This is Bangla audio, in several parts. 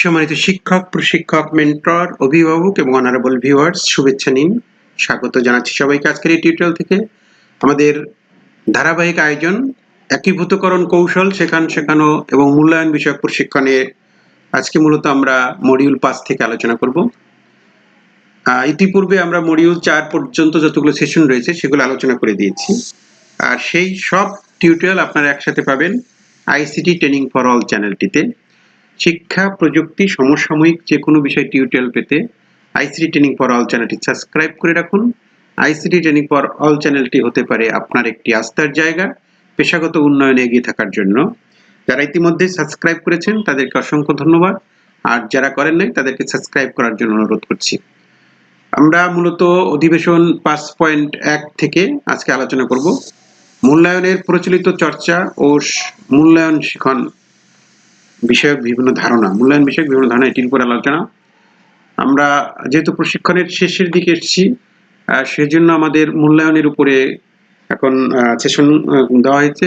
সম্মানিত শিক্ষক, প্রশিক্ষক মেন্টর অভিভাবক এবং অনারেবল ভিউয়ার্স শুভেচ্ছা নিন। স্বাগত জানাচ্ছি সবাইকে আজকের এই টিউটোরিয়াল থেকে। আমাদের ধারাবাহিক আয়োজন, একীভূতকরণ কৌশল শেখান শেখানো এবং মূল্যায়ন বিষয়ক প্রশিক্ষণে আজকে মূলত আমরা মডিউল পাঁচ থেকে আলোচনা করব। ইতিপূর্বে আমরা মডিউল চার পর্যন্ত যতগুলো সেশন রয়েছে, সেগুলো আলোচনা করে দিয়েছি। আর সেই সব টিউটোরিয়াল আপনারা একসাথে পাবেন আইসিটি ট্রেনিং ফর অল চ্যানেলটিতে। শিক্ষা, প্রযুক্তি, সমসাময়িক যে কোনো বিষয় টিউটোরিয়াল পেতে আইসিটি ট্রেনিং ফর অল চ্যানেলটি সাবস্ক্রাইব করে রাখুন। আইসিটি ট্রেনিং ফর অল চ্যানেলটি হতে পারে আপনার একটি আস্থার জায়গা, পেশাগত উন্নয়নে এগিয়ে থাকার জন্য। যারা ইতিমধ্যে সাবস্ক্রাইব করেছেন, তাদেরকে অসংখ্য ধন্যবাদ। আর যারা করেন নাই, তাদেরকে সাবস্ক্রাইব করার জন্য অনুরোধ করছি। আমরা মূলত অধিবেশন পাঁচ পয়েন্ট এক থেকে আজকে আলোচনা করব। মূল্যায়নের প্রচলিত চর্চা ও মূল্যায়ন শিখন। বিষয়ক বিভিন্ন ধারণা, মূল্যায়ন বিষয়ক বিভিন্ন ধারণা এটির উপর আলোচনা। আমরা যেহেতু প্রশিক্ষণের শেষের দিকে এসেছি সেজন্য আমাদের মূল্যায়নের উপরে এখন সেশন দেওয়া হয়েছে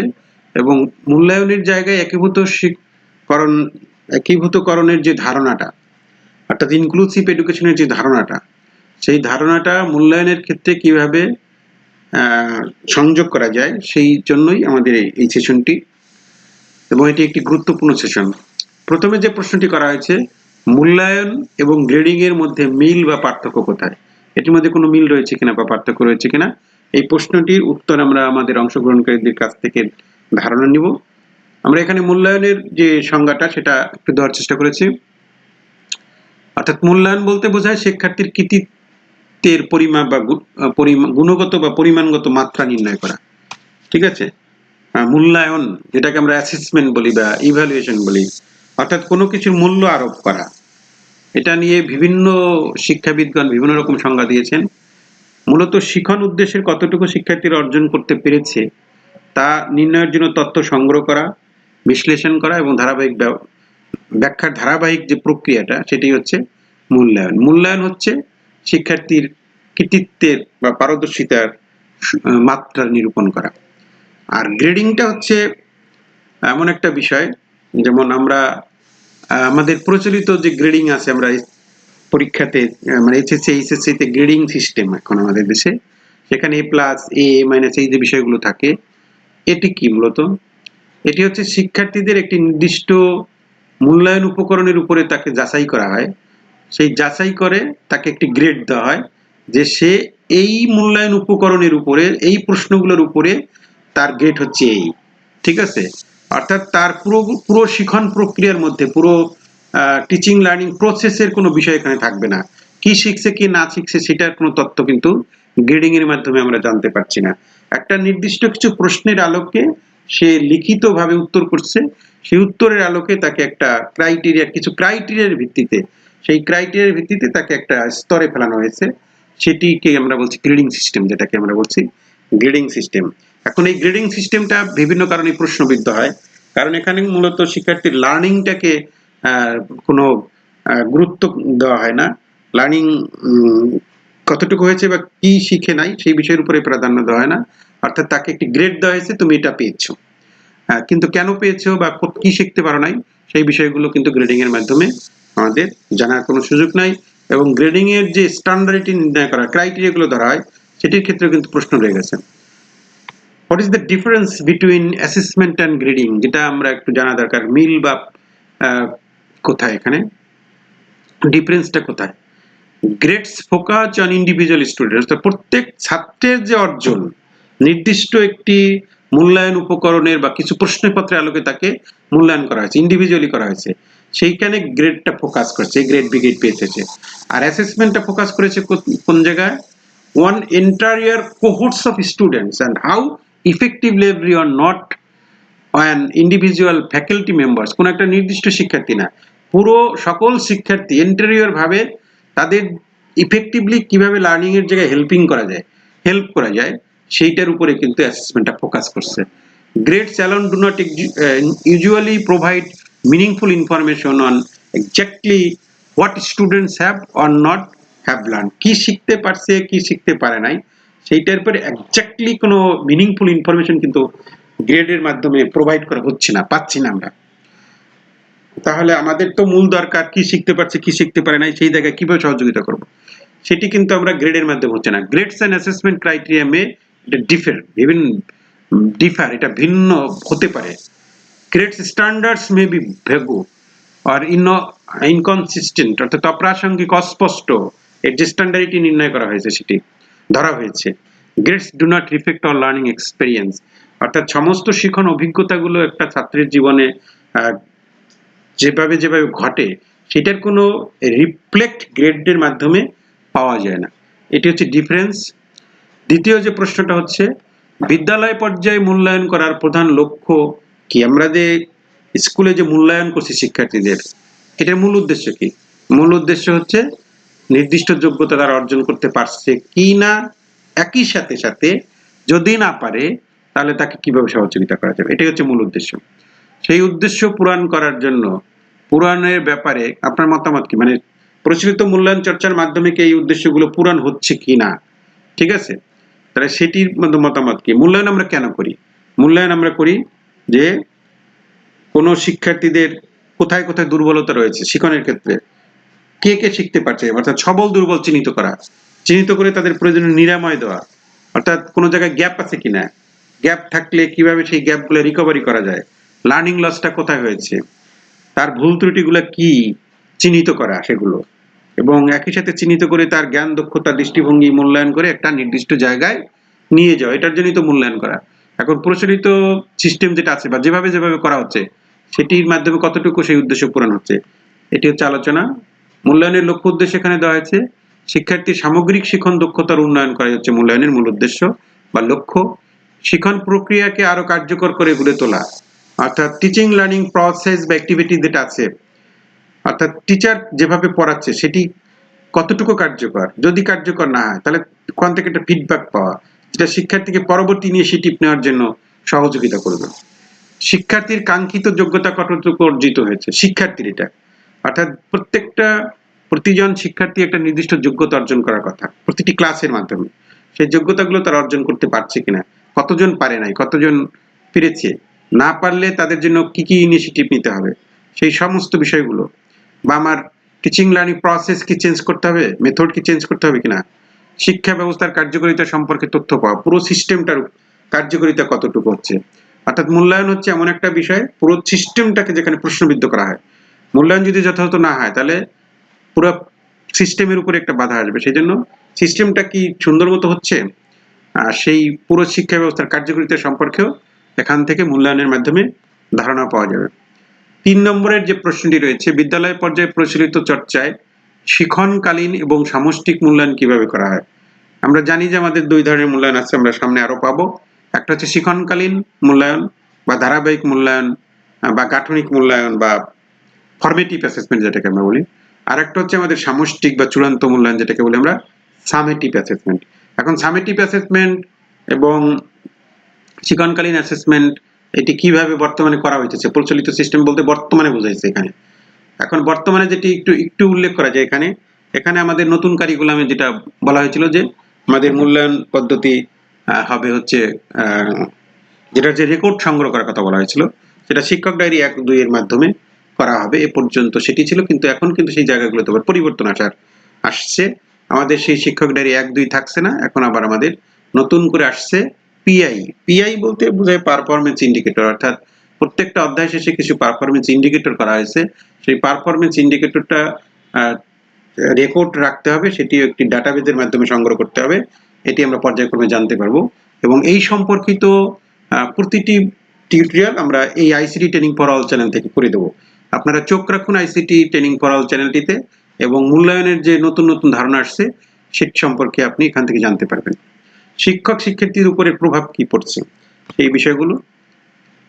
এবং মূল্যায়নের জায়গায় একীভূত শিক্ষকরণ একীভূতকরণের যে ধারণাটা, অর্থাৎ ইনক্লুসিভ এডুকেশনের যে ধারণাটা, সেই ধারণাটা মূল্যায়নের ক্ষেত্রে কীভাবে সংযোগ করা যায়, সেই জন্যই আমাদের এই সেশনটি এবং এটি একটি গুরুত্বপূর্ণ সেশন প্রথমে যে প্রশ্নটি করা হয়েছে, মূল্যায়ন এবং গ্রেডিং এর মধ্যে মিল বা পার্থক্য কোথায়? এটির মধ্যে কোনো মিল রয়েছে কিনা বা পার্থক্য রয়েছে কিনা? এই প্রশ্নটির উত্তর আমরা আমাদের অংশগ্রহণকারীদের কাছ থেকে ধারণা নিব। আমরা এখানে মূল্যায়নের যে সংজ্ঞাটা, সেটা একটু দেওয়ার চেষ্টা করেছি। অর্থাৎ মূল্যায়ন বলতে বোঝায় শিক্ষার্থীর কৃতিত্বের পরিমাপ বা গুণগত বা পরিমাণগত মাত্রা নির্ণয় করা। ঠিক আছে? মূল্যায়ন, যেটাকে আমরা অ্যাসেসমেন্ট বলি বা ইভ্যালুয়েশন বলি, অর্থাৎ কোনো কিছুর মূল্য আরোপ করা। এটা নিয়ে বিভিন্ন শিক্ষাবিদগণ বিভিন্ন রকম সংজ্ঞা দিয়েছেন। মূলত শিখন উদ্দেশ্যের কতটুকু শিক্ষার্থীরা অর্জন করতে পেরেছে, তা নির্ণয়ের জন্য তথ্য সংগ্রহ করা, বিশ্লেষণ করা এবং ধারাবাহিক ব্যাখ্যার ধারাবাহিক যে প্রক্রিয়াটা, সেটি হচ্ছে মূল্যায়ন। মূল্যায়ন হচ্ছে শিক্ষার্থীর কৃতিত্বের বা পারদর্শিতার মাত্রা নিরূপণ করা। আর গ্রেডিংটা হচ্ছে এমন একটা বিষয়, যেমন আমরা আমাদের প্রচলিত যে গ্রেডিং আছে, আমরা পরীক্ষাতে মানে এইচএসসি এইচএসসি তে গ্রেডিং সিস্টেম এখন আমাদের দেশে। সেখানে এ প্লাস এ মাইনাস এই যে বিষয়গুলো থাকে, এটি কি মূলত? এটি হচ্ছে শিক্ষার্থীদের একটি নির্দিষ্ট মূল্যায়ন উপকরণের উপরে তাকে যাচাই করা হয়। সেই যাচাই করে তাকে একটি গ্রেড দেওয়া হয়, যে সে এই মূল্যায়ন উপকরণের উপরে, এই প্রশ্নগুলোর উপরে তার গেট হচ্ছে এই। ঠিক আছে? অর্থাৎ তার পুরো পুরো শিখন প্রক্রিয়ার মধ্যে, পুরো টিচিং লার্নিং প্রসেসের কোনো বিষয় এখানে থাকবে না। কি শিখছে, কি না শিখছে, সেটার কোনো তথ্য কিন্তু গ্রেডিং এর মাধ্যমে আমরা জানতে পারছি না। একটা নির্দিষ্ট কিছু প্রশ্নের আলোকে সে লিখিতভাবে উত্তর করছে। সেই উত্তরের আলোকে তাকে একটা ক্রাইটেরিয়া কিছু ক্রাইটেরিয়ার ভিত্তিতে, সেই ক্রাইটেরিয়ার ভিত্তিতে তাকে একটা স্তরে ফেলানো হয়েছে। সেটিকে আমরা বলছি গ্রেডিং সিস্টেম যেটাকে আমরা বলছি গ্রেডিং সিস্টেম এখন এই গ্রেডিং সিস্টেমটা বিভিন্ন কারণে প্রশ্নবিদ্ধ হয়। কারণ এখানে মূলত শিক্ষার্থীর লার্নিংটাকে কোনো গুরুত্ব দেওয়া হয় না। লার্নিং কতটুকু হয়েছে বা কি শিখে নাই সেই বিষয়ের উপরে প্রাধান্য দেওয়া হয় না। অর্থাৎ তাকে একটি গ্রেড দেওয়া হয়েছে, তুমি এটা পেয়েছ। কিন্তু কেন পেয়েছ বা কো- শিখতে পারো নাই সেই বিষয়গুলো কিন্তু গ্রেডিং এর মাধ্যমে আমাদের জানার কোনো সুযোগ নাই এবং গ্রেডিং এর যে স্ট্যান্ডার্ডিটি নির্ণয় করা ক্রাইটেরিয়া গুলো ধরা হয়, সেটির ক্ষেত্রে কিন্তু প্রশ্ন রয়ে গেছে। What is the difference between assessment and grading যেটা আমরা একটু জানা দরকার। মিল বা কোথায় এখানে? ডিফারেন্সটা কোথায়? Grades focus on individual students তো প্রত্যেক ছাত্রের যে অর্জন, নির্দিষ্ট একটি মূল্যায়ন উপকরণের বা কিছু প্রশ্নপত্রের আলোকে তাকে মূল্যায়ন করা হয়েছে ইন্ডিভিজুয়ালি করা হয়েছে। সেইখানে গ্রেডটা ফোকাস করছে গ্রেড বি গ্রেড পেয়েছে আর অ্যাসেসমেন্টটা ফোকাস করেছে কোন জায়গায়? One entire cohorts of students and how effectively every are not an individual faculty members কোনো একটা নির্দিষ্ট শিক্ষার্থী না, পুরো সকল শিক্ষার্থী ভাবে তাদের ইফেক্টিভলি কীভাবে লার্নিংয়ের জায়গায় হেল্পিং করা যায় হেল্প করা যায়, সেইটার উপরে কিন্তু অ্যাসেসমেন্টটা ফোকাস করছে। Grades alone do not usually provide meaningful information on exactly what students have or not have learn কি শিখতে পারছে, কি শিখতে পারে নাই সেইটার উপরে এক্স্যাক্টলি কোনো মিনিংফুল ইনফরমেশন কিন্তু গ্রেডের মাধ্যমে প্রোভাইড করা হচ্ছে না, পাচ্ছি না আমরা। তাহলে আমাদের তো মূল দরকার কি শিখতে পারছে, কি শিখতে পারে নাই, সেই জায়গায় কীভাবে সহযোগিতা করব? সেটি কিন্তু আমরা গ্রেডের মাধ্যমে হচ্ছে না। Grades and assessment criteria may এটা ডিফার বিভিন্ন ডিফার এটা ভিন্ন হতে পারে। Grades standards may be vague or in inconsistent অর্থাৎ অপ্রাসঙ্গিক, অস্পষ্ট, এর যে স্ট্যান্ডার্ডিটি নির্ণয় করা হয়েছে সেটি। ধরা হয়েছে। Grades do not reflect our learning experience. অর্থাৎ সমস্ত শিখন অভিজ্ঞতাগুলো একটা ছাত্রের জীবনে যেভাবে যেভাবে ঘটে, সেটার কোনো রিফ্লেক্ট গ্রেডের মাধ্যমে পাওয়া যায় না। এটি হচ্ছে ডিফারেন্স। দ্বিতীয় যে প্রশ্নটা হচ্ছে, বিদ্যালয় পর্যায়ে মূল্যায়ন করার প্রধান লক্ষ্য কি? আমরা যে স্কুলে যে মূল্যায়ন করছি শিক্ষার্থীদের, এটার মূল উদ্দেশ্য কি? মূল উদ্দেশ্য হচ্ছে নির্দিষ্ট যোগ্যতা তারা অর্জন করতে পারছে কি না একই সাথে সাথে যদি না পারে, তাহলে তাকে কীভাবে সহযোগিতা করা যাবে? এটাই হচ্ছে মূল উদ্দেশ্য। সেই উদ্দেশ্য পূরণ করার জন্য, পূরণের ব্যাপারে আপনার মতামত কি? মানে প্রচলিত মূল্যায়ন চর্চার মাধ্যমে কি এই উদ্দেশ্যগুলো পূরণ হচ্ছে কি না ঠিক আছে? তাহলে সেটির মধ্যে মতামত কি? মূল্যায়ন আমরা কেন করি? মূল্যায়ন আমরা করি যে কোনো শিক্ষার্থীদের কোথায় কোথায় দুর্বলতা রয়েছে, শিক্ষণের ক্ষেত্রে। কে কে শিখতে পারছে? অর্থাৎ সবল, দুর্বল চিহ্নিত করা। চিহ্নিত করে তাদের প্রয়োজনীয় নিরাময় দেওয়া। অর্থাৎ কোনো জায়গায় গ্যাপ আছে কিনা? গ্যাপ থাকলে কীভাবে সেই গ্যাপগুলো রিকভারি করা যায়? লার্নিং লসটা কোথায় হয়েছে? তার ভুল ত্রুটিগুলো কি? চিহ্নিত করা সেগুলো। এবং একই সাথে চিহ্নিত করে তার জ্ঞান, দক্ষতা, দৃষ্টিভঙ্গি মূল্যায়ন করে একটা নির্দিষ্ট জায়গায় নিয়ে যাওয়া। এটার জন্যই তো মূল্যায়ন করা। এখন প্রচলিত সিস্টেম যেটা আছে বা যেভাবে যেভাবে করা হচ্ছে, সেটির মাধ্যমে কতটুকু সেই উদ্দেশ্য পূরণ হচ্ছে? এটি হচ্ছে আলোচনা। মূল্যায়নের লক্ষ্য উদ্দেশ্য এখানে দেওয়া হয়েছে শিক্ষার্থীর সামগ্রিক শিখন দক্ষতার উন্নয়ন করাই হচ্ছে মূল্যায়নের মূল উদ্দেশ্য বা লক্ষ্য। শিখন প্রক্রিয়াকে আরও কার্যকর করে গড়ে তোলা। অর্থাৎ টিচিং লার্নিং প্রসেস বা অ্যাক্টিভিটি যেটা আছে, অর্থাৎ টিচার যেভাবে পড়াচ্ছে সেটি কতটুকু কার্যকর? যদি কার্যকর না হয়, তাহলে ওখান থেকে একটা ফিডব্যাক পাওয়া, যেটা শিক্ষার্থীকে পরবর্তী নিয়ে ইনিশিয়েটিভ নেওয়ার জন্য সহযোগিতা করবে। শিক্ষার্থীর কাঙ্ক্ষিত যোগ্যতা কতটুকু অর্জিত হয়েছে? শিক্ষার্থীর এটা। অর্থাৎ প্রত্যেকটা প্রতিজন শিক্ষার্থী একটা নির্দিষ্ট যোগ্যতা অর্জন করার কথা, প্রতিটি ক্লাসের মাধ্যমে। সেই যোগ্যতাগুলো তারা অর্জন করতে পারছে কিনা, কতজন পারে নাই, কতজন পেরেছে না পারলে তাদের জন্য কি কি ইনিশিয়েটিভ নিতে হবে, সেই সমস্ত বিষয়গুলো। বা আমার টিচিং লার্নিং প্রসেস কি চেঞ্জ করতে হবে মেথড কি চেঞ্জ করতে হবে কিনা, শিক্ষা ব্যবস্থার কার্যকারিতা সম্পর্কে তথ্য পাওয়া, পুরো সিস্টেমটার কার্যকারিতা কতটুকু হচ্ছে। অর্থাৎ মূল্যায়ন হচ্ছে এমন একটা বিষয়, পুরো সিস্টেমটাকে যেখানে প্রশ্নবিদ্ধ করা হয় মূল্যায়ন যদি যথাযথ না হয়, তাহলে পুরো সিস্টেমের উপরে একটা বাধা আসবে। সেই জন্য সিস্টেমটা কি সুন্দর মতো হচ্ছে? আর সেই পুরো শিক্ষা ব্যবস্থার কার্যকরিতা সম্পর্কেও এখান থেকে মূল্যায়নের মাধ্যমে ধারণা পাওয়া যাবে। তিন নম্বরের যে প্রশ্নটি রয়েছে, বিদ্যালয় পর্যায়ে প্রচলিত চর্চায় শিখনকালীন এবং সামষ্টিক মূল্যায়ন কীভাবে করা হয়? আমরা জানি যে আমাদের দুই ধরনের মূল্যায়ন আছে, আমরা সামনে আরও পাবো। একটা হচ্ছে শিখনকালীন মূল্যায়ন বা ধারাবাহিক মূল্যায়ন বা গাঠনিক মূল্যায়ন বা ফরমেটিভ অ্যাসেসমেন্ট যেটাকে আমরা বলি। আর একটা হচ্ছে আমাদের সামষ্টিক বা চূড়ান্ত মূল্যায়ন যেটাকে বলি আমরা সামেটিভ অ্যাসেসমেন্ট এখন সামেটিভ অ্যাসেসমেন্ট এবং শিক্ষণকালীন অ্যাসেসমেন্ট এটি কীভাবে বর্তমানে করা হয়েছে প্রচলিত সিস্টেম বলতে বর্তমানে বোঝাইছে এখানে। এখন বর্তমানে যেটি একটু একটু উল্লেখ করা যায় এখানে এখানে আমাদের নতুন কারিকুলামে যেটা বলা হয়েছিল যে আমাদের মূল্যায়ন পদ্ধতি হবে হচ্ছে যেটা যে রেকর্ড সংগ্রহ করার কথা বলা হয়েছিল। সেটা শিক্ষক ডায়েরি এক দুইয়ের মাধ্যমে করা হবে, এ পর্যন্ত সেটি ছিল, কিন্তু এখন কিন্তু সেই জায়গাগুলোতে আবার পরিবর্তন আসার আসছে। আমাদের সেই শিক্ষক ডায়েরি এক, দুই থাকছে না, এখন আবার আমাদের নতুন করে আসছে পিআই পিআই বলতে বোঝায় পারফরমেন্স ইন্ডিকেটর অর্থাৎ প্রত্যেকটা অধ্যায় শেষে কিছু পারফরমেন্স ইন্ডিকেটর করা হয়েছে। সেই পারফরমেন্স ইন্ডিকেটরটা রেকর্ড রাখতে হবে সেটি একটি ডাটাবেজের মাধ্যমে সংগ্রহ করতে হবে, এটি আমরা পর্যায়ক্রমে জানতে পারব। এবং এই সম্পর্কিত প্রতিটি টিউটোরিয়াল আমরা এই আইসিটি ট্রেনিং অল চ্যানেল থেকে করে দেবো। আপনারা চোখ রাখুন আইসিটি ট্রেনিং অল চ্যানেলটিতে এবং মূল্যায়নের যে নতুন নতুন ধারণা আসছে, সেটি সম্পর্কে আপনি এখান থেকে জানতে পারবেন। শিক্ষক শিক্ষার্থীর উপরে প্রভাব কি পড়ছে? এই বিষয়গুলো।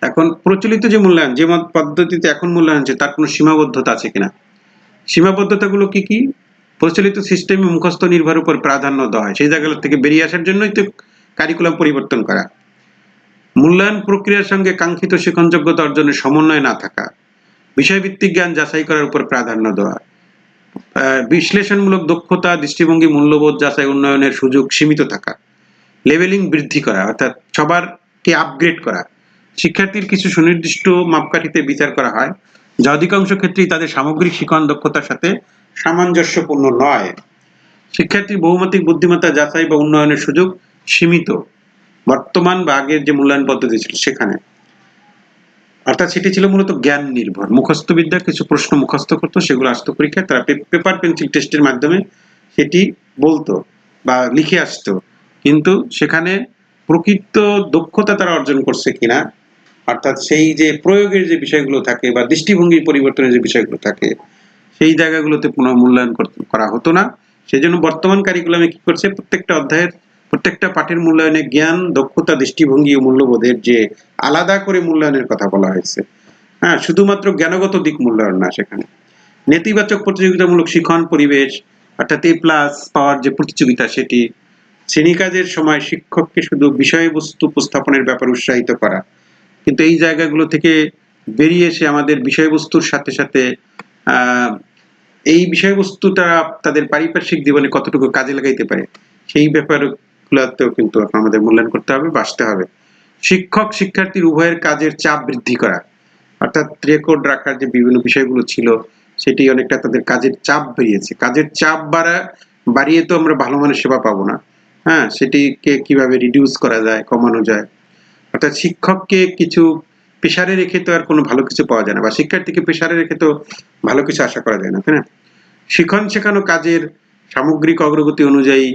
এখন প্রচলিত যে মূল্যায়ন, যে পদ্ধতিতে এখন মূল্যায়ন হচ্ছে, তার কোনো সীমাবদ্ধতা আছে কিনা? সীমাবদ্ধতাগুলো কি কি? প্রচলিত সিস্টেমে মুখস্থ নির্ভর উপর প্রাধান্য দেওয়া হয়। সেই জায়গাগুলো থেকে বেরিয়ে আসার জন্যই তো কারিকুলাম পরিবর্তন করা। মূল্যায়ন প্রক্রিয়ার সঙ্গে কাঙ্ক্ষিত শিক্ষণযোগ্যতা অর্জনের সমন্বয় না থাকা। বিষয়ভিত্তিক জ্ঞান যাচাই করার উপর প্রাধান্য দেওয়া। বিশ্লেষণমূলক দক্ষতা, দৃষ্টিভঙ্গি, মূল্যবোধ যাচাই, উন্নয়নের সুযোগ সীমিত থাকা। লেভেলিং বৃদ্ধি করা, অর্থাৎ সবারকে আপগ্রেড করা। শিক্ষার্থীর কিছু সুনির্দিষ্ট মাপকাঠিতে বিচার করা হয়, যা অধিকাংশ ক্ষেত্রেই তাদের সামগ্রিক শিক্ষণ দক্ষতার সাথে সামঞ্জস্যপূর্ণ নয়। শিক্ষার্থীর বহুমাত্রিক বুদ্ধিমত্তা যাচাই বা উন্নয়নের সুযোগ সীমিত। বর্তমান বা আগের যে মূল্যায়ন পদ্ধতি ছিল সেখানে। অর্থাৎ সেটি ছিল মূলত জ্ঞান নির্ভর। মুখস্থ বিদ্যার কিছু প্রশ্ন মুখস্থ করতো, সেগুলো আসতো পরীক্ষায়, তারা পেপার পেন্সিল টেস্টের মাধ্যমে সেটি বলতো বা লিখে আসতো। কিন্তু সেখানে প্রকৃত দক্ষতা তারা অর্জন করছে কিনা, অর্থাৎ সেই যে প্রয়োগের যে বিষয়গুলো থাকে বা দৃষ্টিভঙ্গি পরিবর্তনের যে বিষয়গুলো থাকে, সেই জায়গাগুলোতে পুনর্মূল্যায়ন কর- করা হতো না। সেই জন্য বর্তমান কারিকুলামে কি করছে, প্রত্যেকটা অধ্যায়ের প্রত্যেকটা পাঠের মূল্যায়নে জ্ঞান, দক্ষতা, দৃষ্টিভঙ্গি ও মূল্যবোধের যে আলাদা করে মূল্যায়নের কথা বলা হয়েছে। হ্যাঁ শুধুমাত্র জ্ঞানগত দিক মূল্যায়ন না সেখানে। নেতিবাচক প্রতিযোগিতামূলক শিখন, পরিবেশ, অর্থাৎ এ প্লাস পাওয়ার যে প্রতিযোগিতা সেটি শ্রেণীকাজের সময় শিক্ষককে শুধু বিষয়বস্তু উপস্থাপনের ব্যাপারে উৎসাহিত করা। কিন্তু এই জায়গাগুলো থেকে বেরিয়ে এসে আমাদের বিষয়বস্তুর সাথে সাথে এই বিষয়বস্তুটা তাদের পারিপার্শ্বিক জীবনে কতটুকু কাজে লাগাইতে পারে, সেই ব্যাপারগুলোতেও কিন্তু আমাদের মূল্যায়ন করতে হবে, বাঁচতে হবে। শিক্ষক শিক্ষার্থীর উভয়ের কাজের চাপ বৃদ্ধি করা, অর্থাৎ রেকর্ড রাখার যে বিভিন্ন বিষয়গুলো ছিল, সেটি অনেকটা তাদের কাজের চাপ বেরিয়েছে। কাজের চাপ বাড়া, বাড়িয়ে তো আমরা ভালো মানের সেবা পাবো না। হ্যাঁ সেটিকে কীভাবে রিডিউস করা যায়, কমানো যায়? অর্থাৎ শিক্ষককে কিছু প্রেশারে রেখে তো আর কোনো ভালো কিছু পাওয়া যায় না, বা শিক্ষার্থীকে প্রেশারে রেখে তো ভালো কিছু আশা করা যায় না, তাই না? শিখন শেখানো কাজের সামগ্রিক অগ্রগতি অনুযায়ী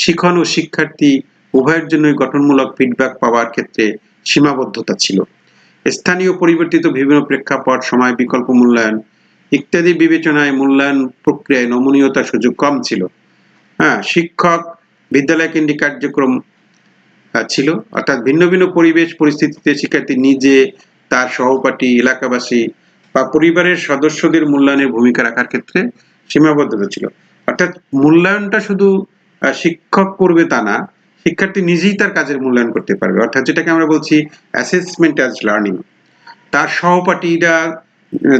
শিখন ও শিক্ষার্থী উভয়ের জন্যই গঠনমূলক ফিডব্যাক পাওয়ার ক্ষেত্রে সীমাবদ্ধতা ছিল। স্থানীয় পরিবর্তিত বিভিন্ন প্রেক্ষাপট, সময়, বিকল্প মূল্যায়ন ইত্যাদি বিবেচনায় মূল্যায়ন প্রক্রিয়ায় নমনীয়তার সুযোগ কম ছিল। হ্যাঁ শিক্ষক বিদ্যালয় কেন্দ্রিক কার্যক্রম ছিল। অর্থাৎ ভিন্ন ভিন্ন পরিবেশ পরিস্থিতিতে শিক্ষার্থী নিজে তার সহপাঠী, এলাকাবাসী বা পরিবারের সদস্যদের মূল্যায়নের ভূমিকা রাখার ক্ষেত্রে সীমাবদ্ধতা ছিল। অর্থাৎ মূল্যায়নটা শুধু শিক্ষক করবে তা না, শিক্ষার্থী নিজেই তার কাজের মূল্যায়ন করতে পারবে। অর্থাৎ যেটাকে আমরা বলছি অ্যাসেসমেন্ট অ্যাজ লার্নিং তার সহপাঠীরা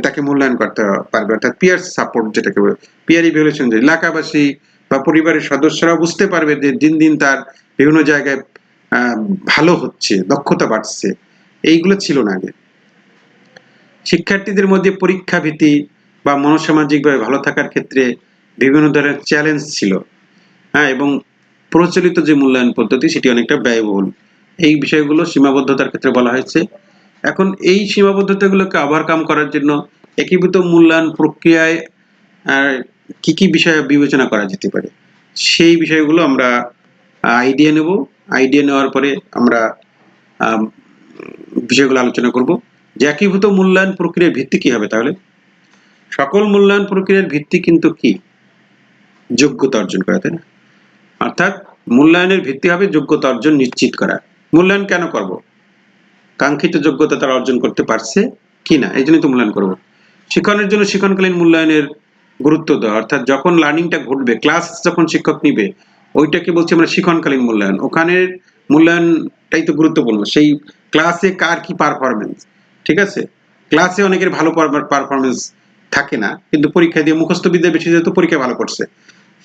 তাকে মূল্যায়ন করতে পারবে। অর্থাৎ পিয়ার সাপোর্ট যেটাকে বলে পিয়ার ইভ্যালুয়েশন যে এলাকাবাসী বা পরিবারের সদস্যরা বুঝতে পারবে যে দিন দিন তার বিভিন্ন জায়গায় ভালো হচ্ছে, দক্ষতা বাড়ছে। এইগুলো ছিল না আগে। শিক্ষার্থীদের মধ্যে পরীক্ষা ভীতি বা মনোসামাজিকভাবে ভালো থাকার ক্ষেত্রে বিভিন্ন ধরনের চ্যালেঞ্জ ছিল। হ্যাঁ এবং প্রচলিত যে মূল্যায়ন পদ্ধতি, সেটি অনেকটা ব্যয়বহুল। এই বিষয়গুলো সীমাবদ্ধতার ক্ষেত্রে বলা হয়েছে। এখন এই সীমাবদ্ধতাগুলোকে ওভারকাম করার জন্য একীভূত মূল্যায়ন প্রক্রিয়ায় কি কি বিষয় বিবেচনা করা যেতে পারে, সেই বিষয়গুলো আমরা আইডিয়া নেব। আইডিয়া নেওয়ার পরে আমরা বিষয়গুলো আলোচনা করব। যে একীভূত মূল্যায়ন প্রক্রিয়ার ভিত্তি কি হবে তাহলে? সকল মূল্যায়ন প্রক্রিয়ার ভিত্তি কিন্তু কি? যোগ্যতা অর্জন করা, তাই না? অর্থাৎ মূল্যায়নের ভিত্তি হবে যোগ্যতা অর্জন নিশ্চিত করা। মূল্যায়ন কেন করব? কাঙ্ক্ষিত যোগ্যতা তারা অর্জন করতে পারছে কি না এই জন্যই তো মূল্যায়ন করব। শিক্ষণের জন্য শিক্ষণকালীন মূল্যায়নের গুরুত্ব দেওয়া, অর্থাৎ যখন লার্নিংটা ঘটবে ক্লাস যখন শিক্ষক নিবে, ওইটাকে বলছি আমরা শিক্ষণকালীন মূল্যায়ন। ওখানের মূল্যায়নটাই তো গুরুত্বপূর্ণ। সেই ক্লাসে কার কি পারফরমেন্স ঠিক আছে? ক্লাসে অনেকের ভালো পারফরমেন্স থাকে না, কিন্তু পরীক্ষা দিয়ে মুখস্থ বিদ্যা বেশি যেহেতু পরীক্ষা ভালো করছে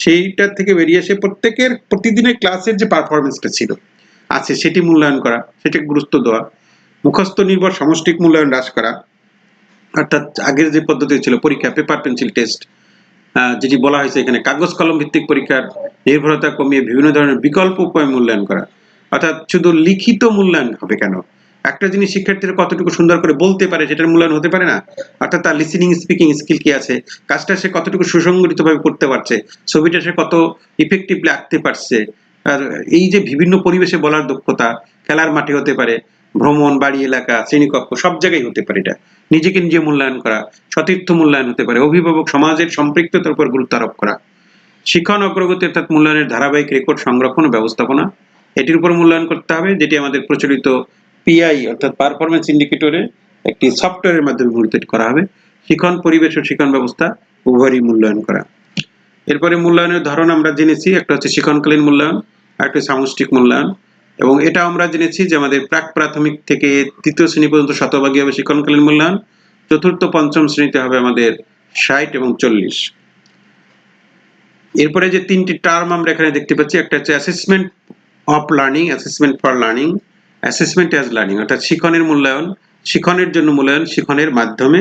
সেইটার থেকে বেরিয়ে এসে প্রত্যেকের প্রতিদিনের ক্লাসের যে পারফরমেন্সটা ছিল, আছে সেটি মূল্যায়ন করা, সেটাকে গুরুত্ব দেওয়া, মুখস্থ নির্ভর সমষ্টিক মূল্যায়ন হ্রাস করা, অর্থাৎ আগের যে পদ্ধতি ছিল, পরীক্ষা পেপার পেন্সিল টেস্ট যেটি বলা হয়েছে এখানে কাগজ, কলম ভিত্তিক পরীক্ষার নির্ভরতা কমিয়ে বিভিন্ন ধরনের বিকল্প উপায় মূল্যায়ন করা, অর্থাৎ শুধু লিখিত মূল্যায়ন হবে কেন? একটা জিনিস শিক্ষার্থীরা কতটুকু সুন্দর করে বলতে পারে সেটার মূল্যায়ন হতে পারে না? অর্থাৎ তার লিসেনিং স্পিকিং স্কিল কি আছে? কাজটা সে কতটুকু সুসংগঠিত ভাবে করতে পারছে? ছবিটা সে কত ইফেক্টিভলি আঁকতে পারছে? আর এই যে বিভিন্ন পরিবেশে বলার দক্ষতা, খেলার মাঠে হতে পারে, ভ্রমণ, বাড়ি, এলাকা, শ্রেণীকক্ষ, সব জায়গায় হতে পারে এটা। নিজেকে নিজে মূল্যায়ন করা, সতীর্থ মূল্যায়ন হতে পারে, অভিভাবক সমাজের সম্পৃক্ততার উপর গুরুত্ব আরোপ করা। শিক্ষণ অগ্রগতি অর্থাৎ মূল্যায়নের ধারাবাহিক রেকর্ড সংরক্ষণ ব্যবস্থাপনা, এটির উপর মূল্যায়ন করতে হবে, যেটি আমাদের প্রচলিত পিআই অর্থাৎ পারফরমেন্স ইন্ডিকেটরে একটি সফটওয়্যারের মাধ্যমে মূল্যায়ন করা হবে। শিক্ষণ পরিবেশ ও শিক্ষণ ব্যবস্থা উভয়ই মূল্যায়ন করা। এরপরে মূল্যায়নের ধরন আমরা জেনেছি, একটা হচ্ছে শিক্ষণকালীন মূল্যায়ন, আর একটা সামষ্টিক মূল্যায়ন। এবং এটা আমরা জেনেছি যে আমাদের প্রাক প্রাথমিক থেকে তৃতীয় শ্রেণি পর্যন্ত শতভাগী হবে শিক্ষণকালীন মূল্যায়ন, চতুর্থ, পঞ্চম শ্রেণীতে হবে আমাদের ষাট এবং চল্লিশ। এরপরে যে তিনটি টার্ম আমরা এখানে দেখতে পাচ্ছি, একটা হচ্ছে assessment of learning assessment for learning assessment as learning অর্থাৎ শিক্ষণের মূল্যায়ন শিক্ষণের জন্য মূল্যায়ন শিক্ষণের মাধ্যমে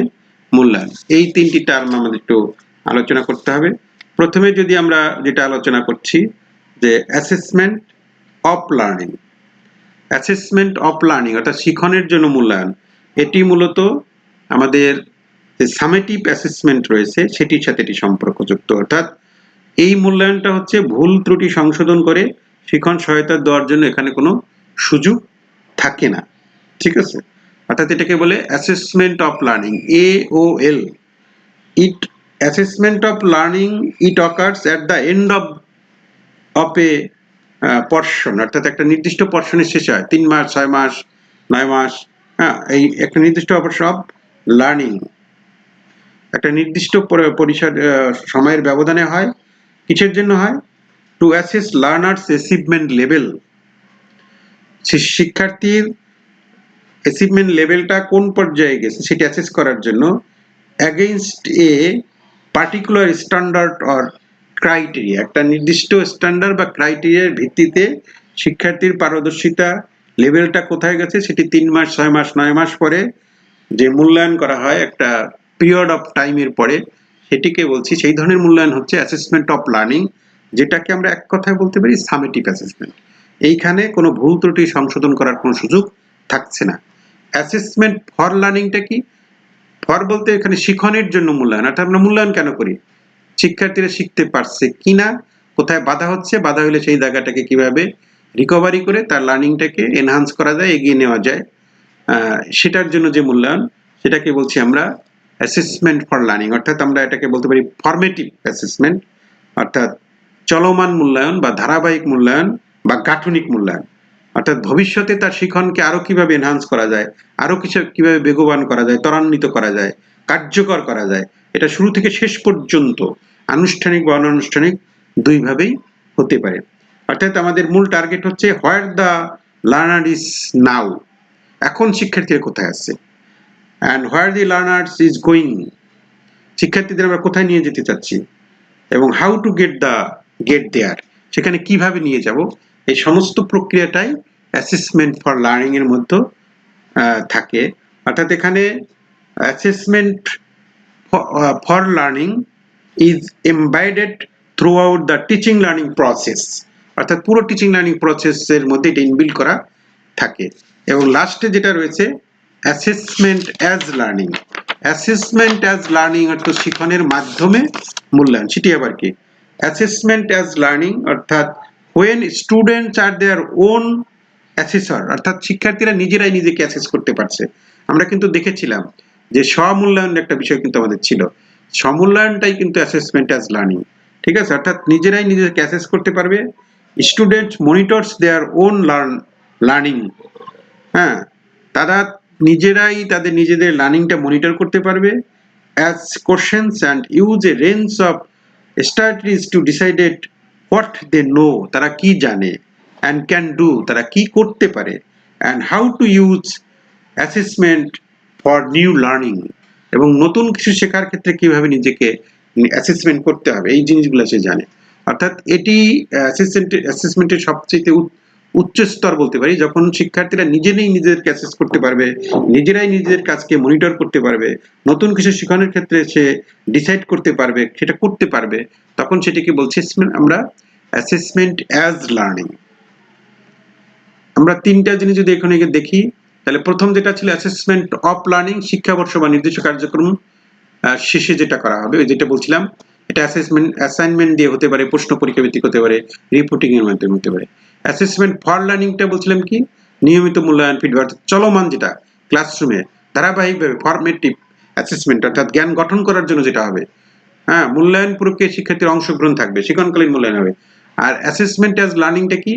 মূল্যায়ন। এই তিনটি টার্ম আমাদের একটু আলোচনা করতে হবে। প্রথমে যদি আমরা যেটা আলোচনা করছি, যে assessment of learning assessment of learning অর্থাৎ শিখনের জন্য মূল্যায়ন। এটি মূলত আমাদের যে সামেটিভ অ্যাসেসমেন্ট রয়েছে, সেটির সাথে এটি সম্পর্কযুক্ত। অর্থাৎ এই মূল্যায়নটা হচ্ছে ভুল ত্রুটি সংশোধন করে শিখন সহায়তা দেওয়ার জন্য এখানে কোনো সুযোগ থাকে না। ঠিক আছে? অর্থাৎ এটাকে বলে assessment of learning A O L it assessment of learning it occurs at the end of of a পর্ষণ অর্থাৎ একটা নির্দিষ্ট পর্ষণের শেষে হয়। তিন মাস, ছয় মাস, নয় মাস হ্যাঁ এই একটা নির্দিষ্ট অবসর অফ লার্নিং একটা নির্দিষ্ট পরি- পরিসর সময়ের ব্যবধানে হয়। কিসের জন্য হয়? To assess learners achievement level শিক্ষার্থীর অ্যাচিভমেন্ট লেভেলটা কোন পর্যায়ে গেছে সেটা অ্যাসেস করার জন্য against a particular standard or criteria একটা নির্দিষ্ট স্ট্যান্ডার্ড বা ক্রাইটেরিয়ার ভিত্তিতে শিক্ষার্থীর পারদর্শিতা লেভেলটা কোথায় গেছে সেটি তিন মাস, ছয় মাস, নয় মাস পরে যে মূল্যায়ন করা হয় একটা পিরিয়ড অফ টাইমের পরে সেটিকে বলছি। সেই ধরনের মূল্যায়ন হচ্ছে অ্যাসেসমেন্ট অফ লার্নিং যেটাকে আমরা এক কথায় বলতে পারি সামেটিভ অ্যাসেসমেন্ট এইখানে কোনো ভুল ত্রুটি সংশোধন করার কোনো সুযোগ থাকছে না। অ্যাসেসমেন্ট ফর লার্নিংটা কি? ফর বলতে এখানে শিখনের জন্য মূল্যায়ন। অর্থাৎ আমরা মূল্যায়ন কেন করি? শিক্ষার্থীরা শিখতে পারছে কিনা? কোথায় বাধা হচ্ছে? বাধা হলে সেই জায়গাটাকে কীভাবে রিকভারি করে তার লার্নিংটাকে এনহান্স করা যায়, এগিয়ে নেওয়া যায়? সেটার জন্য যে মূল্যায়ন, সেটাকে বলছি আমরা অ্যাসেসমেন্ট ফর লার্নিং অর্থাৎ আমরা এটাকে বলতে পারি ফরমেটিভ অ্যাসেসমেন্ট অর্থাৎ চলমান মূল্যায়ন বা ধারাবাহিক মূল্যায়ন বা গাঠনিক মূল্যায়ন। অর্থাৎ ভবিষ্যতে তার শিখনকে আরও কীভাবে এনহান্স করা যায়, আরও কিছু কীভাবে বেগবান করা যায়, ত্বরান্বিত করা যায়, কার্যকর করা যায়, এটা শুরু থেকে শেষ পর্যন্ত আনুষ্ঠানিক বা অনানুষ্ঠানিক দুইভাবেই হতে পারে। অর্থাৎ আমাদের মূল টার্গেট হচ্ছে where the learner is now এখন শিক্ষার্থীরা কোথায় আছে? And where the learners is going শিক্ষার্থীদের আমরা কোথায় নিয়ে যেতে চাচ্ছি? এবং how to get the get there সেখানে কীভাবে নিয়ে যাব? এই সমস্ত প্রক্রিয়াটাই অ্যাসেসমেন্ট ফর লার্নিং এর মধ্যে থাকে। অর্থাৎ এখানে assessment for learning is embedded throughout the teaching learning process অর্থাৎ পুরো টিচিং লার্নিং প্রসেসের মধ্যে এটা ইনবিল্ড করা থাকে। এবং লাস্টে যেটা রয়েছে assessment as learning assessment as learning অর্থাৎ শিখনের মাধ্যমে মূল্যায়ন। সেটি আবার কি? অ্যাসেসমেন্ট অ্যাজ লার্নিং অর্থাৎ when students are their own assessor অর্থাৎ শিক্ষার্থীরা নিজেরাই নিজেকে অ্যাসেস করতে পারছে। আমরা কিন্তু দেখেছিলাম যে স্বমূল্যায়ন একটা বিষয় কিন্তু আমাদের ছিল। স্বমূল্যায়নটাই কিন্তু অ্যাসেসমেন্ট অ্যাজ লার্নিং ঠিক আছে? অর্থাৎ নিজেরাই নিজেকে অ্যাসেস করতে পারবে। Student monitors their own learn learning হ্যাঁ? তারা নিজেরাই তাদের নিজেদের লার্নিংটা মনিটর করতে পারবে। As questions and use a range of studies to decided what they know তারা কি জানে? অ্যান্ড ক্যান ডু তারা কি করতে পারে? And how to use assessment for new learning এবং নতুন কিছু শেখার ক্ষেত্রে কীভাবে নিজেকে অ্যাসেসমেন্ট করতে হবে? এই জিনিসগুলো সে জানে। অর্থাৎ এটি অ্যাসেসমেন্টের অ্যাসেসমেন্টের সবচেয়ে উচ্চ- স্তর বলতে পারি, যখন শিক্ষার্থীরা নিজেরাই নিজেদেরকে অ্যাসেস করতে পারবে, নিজেরাই নিজেদের কাজকে মনিটর করতে পারবে, নতুন কিছু শেখানোর ক্ষেত্রে সে ডিসাইড করতে পারবে, সেটা করতে পারবে, তখন সেটিকে বলছি আমরা অ্যাসেসমেন্ট অ্যাজ লার্নিং আমরা তিনটা জিনিস যদি এখানে দেখি, তাহলে প্রথম যেটা ছিল অ্যাসেসমেন্ট অফ লার্নিং শিক্ষাবর্ষ বা নির্দিষ্ট কার্যক্রম শেষে যেটা করা হবে, ওই যেটা বলছিলাম, এটা অ্যাসেসমেন্ট অ্যাসাইনমেন্ট দিয়ে হতে পারে, প্রশ্ন পরীক্ষা ভিত্তিক হতে পারে রিপোর্টিং এর মাধ্যমে হতে পারে। অ্যাসেসমেন্ট ফর লার্নিংটা বলছিলাম কি? নিয়মিত মূল্যায়ন ফিডব্যাক চলমান যেটা ক্লাসরুমে ধারাবাহিকভাবে ফরমেটিভ অ্যাসেসমেন্ট অর্থাৎ জ্ঞান গঠন করার জন্য যেটা হবে। হ্যাঁ মূল্যায়ন প্রক্রিয়ায় শিক্ষার্থীর অংশগ্রহণ থাকবে, শিক্ষণকালীন মূল্যায়ন হবে। আর অ্যাসেসমেন্ট অ্যাজ লার্নিংটা কি?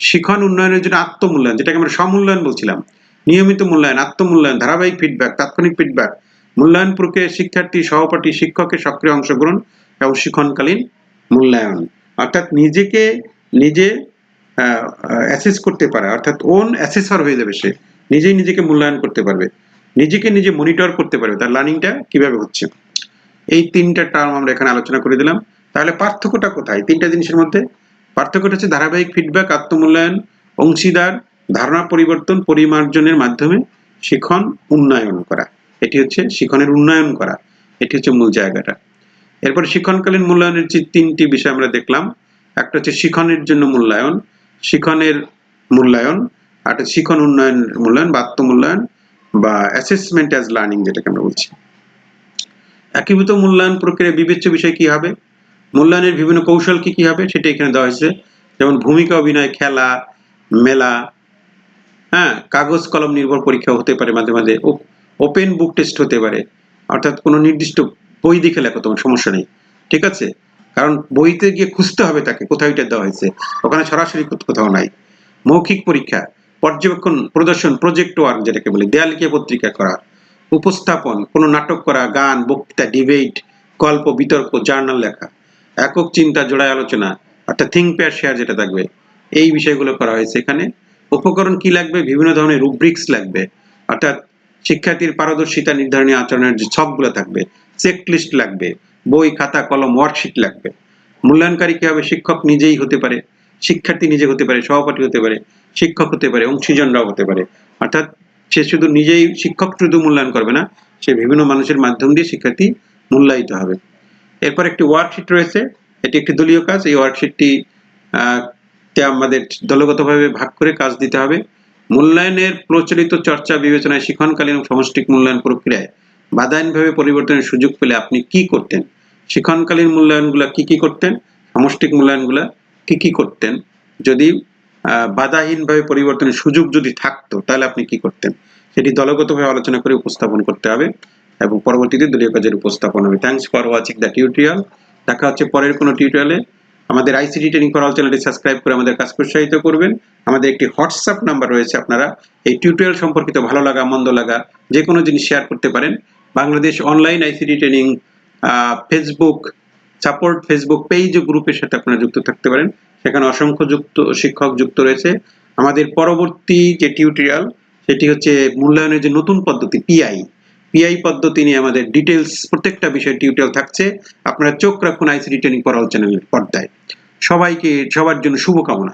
শিখন উন্নয়নের জন্য আত্মমূল্যায়ন, যেটাকে আমরা সমূল্যায়ন বলছিলাম। নিয়মিত মূল্যায়ন, আত্মমূল্যায়ন, ধারাবাহিক ফিডব্যাক তাৎক্ষণিক ফিডব্যাক মূল্যায়ন প্রক্রিয়ায় শিক্ষার্থী, সহপাঠী শিক্ষকের সক্রিয় অংশগ্রহণ এবং শিক্ষণকালীন মূল্যায়ন। অর্থাৎ নিজেকে, নিজে অ্যাসেস করতে পারে। অর্থাৎ ওন অ্যাসেসর হয়ে যাবে সে। নিজেই নিজেকে মূল্যায়ন করতে পারবে। নিজেকে নিজে মনিটর করতে পারবে। তার লার্নিংটা কীভাবে হচ্ছে? এই তিনটা টার্ম আমরা এখানে আলোচনা করে দিলাম। তাহলে পার্থক্যটা কোথায়? তিনটা জিনিসের মধ্যে। পার্থক্যটা হচ্ছে ধারাবাহিক ফিডব্যাক আত্মমূল্যায়ন, অংশীদার, ধারণা পরিবর্তন, পরিমার্জনের মাধ্যমে শিখন উন্নয়ন করা। এটি হচ্ছে শিখনের উন্নয়ন করা। এটি হচ্ছে মূল জায়গাটা। এরপর শিক্ষণকালীন মূল্যায়নের যে তিনটি বিষয় আমরা দেখলাম, একটা হচ্ছে শিক্ষণের জন্য মূল্যায়ন শিক্ষণের মূল্যায়ন আর শিক্ষণ উন্নয়ন মূল্যায়ন বা আত্মমূল্যায়ন বা অ্যাসেসমেন্ট অ্যাজ লার্নিং যেটাকে আমরা বলছি। একীভূত মূল্যায়ন প্রক্রিয়া বিবেচ্য বিষয় কি হবে? মূল্যায়নের বিভিন্ন কৌশল কি কি হবে সেটা এখানে দেওয়া হয়েছে। যেমন ভূমিকা অভিনয়, খেলা, মেলা হ্যাঁ কাগজ, কলম নির্ভর পরীক্ষা হতে পারে মাঝে মাঝে। ওপেন বুক টেস্ট হতে পারে। অর্থাৎ কোনো নির্দিষ্ট বই দেখে লেখো, তোমার সমস্যা নেই। ঠিক আছে? কারণ বইতে গিয়ে খুঁজতে হবে তাকে, কোথায় এটা দেওয়া হয়েছে। ওখানে সরাসরি কোথাও নাই। মৌখিক পরীক্ষা, পর্যবেক্ষণ, প্রদর্শন প্রজেক্ট ওয়ার্ক যেটাকে বলি দেয়ালকে পত্রিকা করা, উপস্থাপন, কোনো নাটক করা, গান, বক্তৃতা ডিবেট গল্প, বিতর্ক জার্নাল লেখা, একক চিন্তা, জোড়ায় আলোচনা, অর্থাৎ থিঙ্ক পেয়ার শেয়ার যেটা থাকবে, এই বিষয়গুলো করা হয়েছে এখানে। উপকরণ কি লাগবে? বিভিন্ন ধরনের রুব্রিক্স লাগবে, অর্থাৎ শিক্ষার্থীর পারদর্শিতা নির্ধারণী আচরণের যে ছকগুলো থাকবে চেক লিস্ট লাগবে বই, খাতা, কলম ওয়ার্কশিট লাগবে। মূল্যায়নকারী কি হবে? শিক্ষক নিজেই হতে পারে। শিক্ষার্থী নিজে হতে পারে, সহপাঠী হতে পারে, শিক্ষক হতে পারে, অংশীজনরাও হতে পারে। অর্থাৎ সে শুধু নিজেই শিক্ষক শুধু মূল্যায়ন করবে না, সে বিভিন্ন মানুষের মাধ্যম দিয়ে শিক্ষার্থী মূল্যায়িত হবে। এরপর একটি ওয়ার্কশিট রয়েছে। এটি একটি দলীয় কাজ। এই ওয়ার্কশিটটি তে আমাদের দলগতভাবে ভাগ করে কাজ দিতে হবে। মূল্যায়নের প্রচলিত চর্চা, বিবেচনায় শিক্ষণকালীন সমষ্টিক মূল্যায়ন প্রক্রিয়ায় বাধাহীনভাবে পরিবর্তনের সুযোগ পেলে আপনি কি করতেন? শিক্ষণকালীন মূল্যায়নগুলা কি কি করতেন? সমষ্টিক মূল্যায়নগুলা কি কি করতেন? যদি বাধাহীনভাবে পরিবর্তনের সুযোগ যদি থাকতো, তাহলে আপনি কি করতেন? সেটি দলগতভাবে আলোচনা করে উপস্থাপন করতে হবে এবং পরবর্তীতে দলীয় কাজের উপস্থাপন হবে। Thanks for watching the tutorial দেখা হচ্ছে পরের কোনো টিউটোরিয়ালে আমাদের আইসিটি ট্রেনিং ফর অল চ্যানেলটি সাবস্ক্রাইব করে আমাদের কাজ প্রোৎসাহিত করবেন। আমাদের একটি হোয়াটসঅ্যাপ নাম্বার রয়েছে আপনারা। এই টিউটোরিয়াল সম্পর্কিত ভালো লাগা, মন্দ লাগা, যে কোনো জিনিস শেয়ার করতে পারেন। Bangladesh online ICT training Facebook support Facebook page ও গ্রুপের সাথে আপনারা যুক্ত থাকতে পারেন। সেখানে অসংখ্য যুক্ত, শিক্ষক যুক্ত রয়েছে। আমাদের পরবর্তী যে টিউটোরিয়াল সেটি হচ্ছে মূল্যায়নের যে নতুন পদ্ধতি পিআই পিআই পদ্ধতি নিয়ে আমাদের ডিটেলস প্রত্যেকটা বিষয়ে টিউটোরিয়াল থাকছে। আপনারা চোখ রাখুন আইসিডি ট্রেনিং পড়াল চ্যানেলের পর্দায়। সবাইকে, সবার জন্য শুভকামনা।